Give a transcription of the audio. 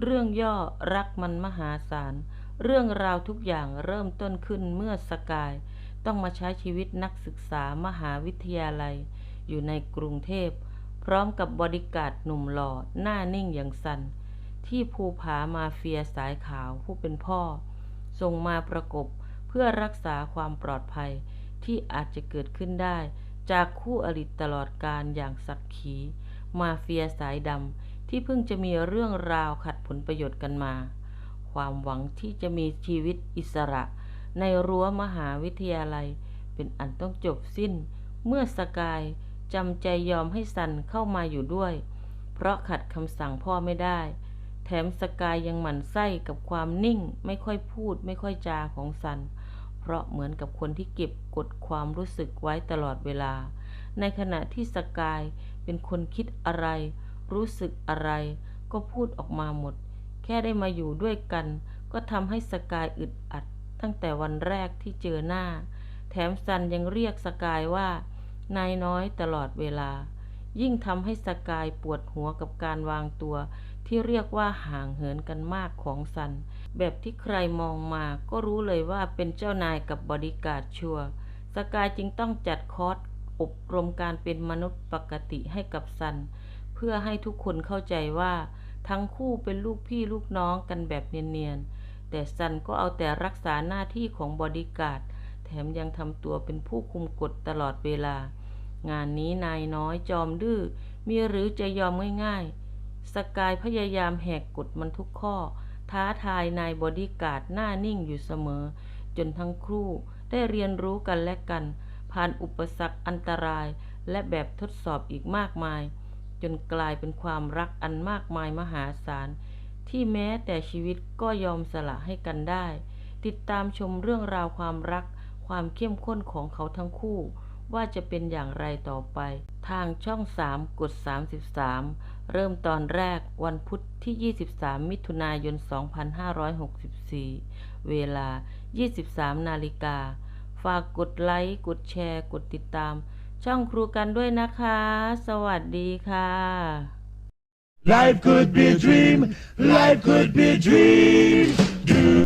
เรื่องย่อรักมันมหาศาล เรื่องราวทุกอย่างเริ่มต้นขึ้นเมื่อสกาย ต้องมาใช้ชีวิตนักศึกษามหาวิทยาลัย อยู่ในกรุงเทพ พร้อมกับบริการหนุ่มหล่อหน้านิ่งอย่างสัน ที่ภูผามาเฟียสายขาวผู้เป็นพ่อ ส่งมาประกบเพื่อรักษาความปลอดภัยที่อาจจะเกิดขึ้นได้ จากคู่อริตลอดการอย่างสักขี มาเฟียสายดำ ที่เพิ่งจะมีเรื่องราวขัดผลประโยชน์กันมา ความหวังที่จะมีชีวิตอิสระ ในรั้วมหาวิทยาลัย เป็นอันต้องจบสิ้น เมื่อสกายจำใจยอมให้ซันเข้ามาอยู่ด้วย เพราะขัดคำสั่งพ่อไม่ได้ แถมสกายยังหมั่นไส้กับความนิ่งไม่ค่อยพูดไม่ค่อยจาของซัน เพราะเหมือนกับคนที่เก็บกดความรู้สึกไว้ตลอดเวลา ในขณะที่สกายเป็นคนคิดอะไร รู้สึกอะไร ก็พูดออกมาหมด แค่ได้มาอยู่ด้วยกัน ก็ทำให้สกายอึดอัด ตั้งแต่วันแรกที่เจอหน้า แถมซันยังเรียกสกายว่านายน้อยตลอดเวลา ยิ่งทำให้สกายปวดหัวกับการวางตัว ที่เรียกว่าห่างเหินกันมากของซัน แบบที่ใครมองมาก็รู้เลยว่าเป็นเจ้านายกับบอดิการชัวสกายจึงต้องจัดคอร์สอบรมการเป็นมนุษย์ปกติให้กับซัน พื่อให้ทุกคนเข้าใจว่า ทั้งคู่เป็นลูกพี่ลูกน้องกันแบบเนียนๆ แต่ซันก็เอาแต่รักษาหน้าที่ของบอดี้การ์ดแถมยังทำตัวเป็นผู้คุมกฎตลอดเวลา งานนี้นายน้อยจอมดื้อมีหรือจะยอมง่ายๆ สกายพยายามแหกกฎมันทุกข้อ ท้าทายนายบอดี้การ์ดหน้านิ่งอยู่เสมอ จนทั้งคู่ได้เรียนรู้กันและกัน ผ่านอุปสรรคอันตรายและแบบทดสอบอีกมากมาย จนกลายเป็นความรักอันมากมายมหาศาล ที่แม้แต่ชีวิตก็ยอมสละให้กันได้ ติดตามชมเรื่องราวความรัก ความเข้มข้นของเขาทั้งคู่ ว่าจะเป็นอย่างไรต่อไป ทางช่อง 3 กด 33 เริ่มตอนแรกวันพุธที่ 23 มิถุนายน 2564 เวลา 23 นาฬิกา ฝากกดไลค์ กดแชร์ กดติดตาม ช่องครูกันด้วยนะคะ สวัสดีค่ะ Life could be a dream. Life could be a dream.